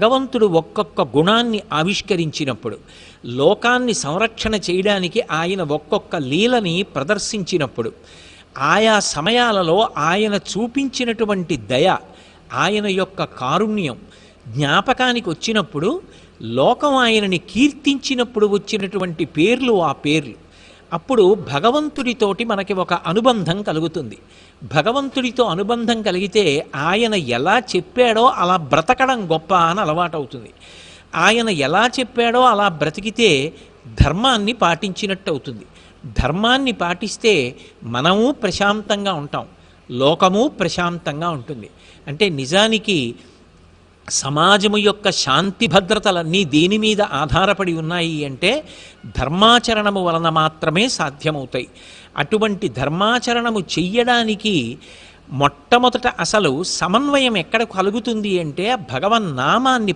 భగవంతుడు ఒక్కొక్క గుణాన్ని ఆవిష్కరించినప్పుడు లోకాన్ని సంరక్షణ చేయడానికి ఆయన ఒక్కొక్క లీలని ప్రదర్శించినప్పుడు ఆయా సమయాలలో ఆయన చూపించినటువంటి దయ ఆయన యొక్క కారుణ్యం జ్ఞాపకానికి వచ్చినప్పుడు లోకం ఆయనని కీర్తించినప్పుడు వచ్చినటువంటి పేర్లు ఆ పేర్లు. అప్పుడు భగవంతుడితోటి మనకి ఒక అనుబంధం కలుగుతుంది. భగవంతుడితో అనుబంధం కలిగితే ఆయన ఎలా చెప్పాడో అలా బ్రతకడం గొప్ప అని అలవాటవుతుంది. ఆయన ఎలా చెప్పాడో అలా బ్రతికితే ధర్మాన్ని పాటించినట్టు అవుతుంది ధర్మాన్ని పాటిస్తే మనము ప్రశాంతంగా ఉంటాం. లోకము ప్రశాంతంగా ఉంటుంది. అంటే నిజానికి సమాజము యొక్క శాంతి భద్రతలన్నీ దేని మీద ఆధారపడి ఉన్నాయి అంటే ధర్మాచరణము వలన మాత్రమే సాధ్యమవుతాయి. అటువంటి ధర్మాచరణము చెయ్యడానికి మొట్టమొదట అసలు సమన్వయం ఎక్కడ కలుగుతుంది అంటే భగవన్నామాన్ని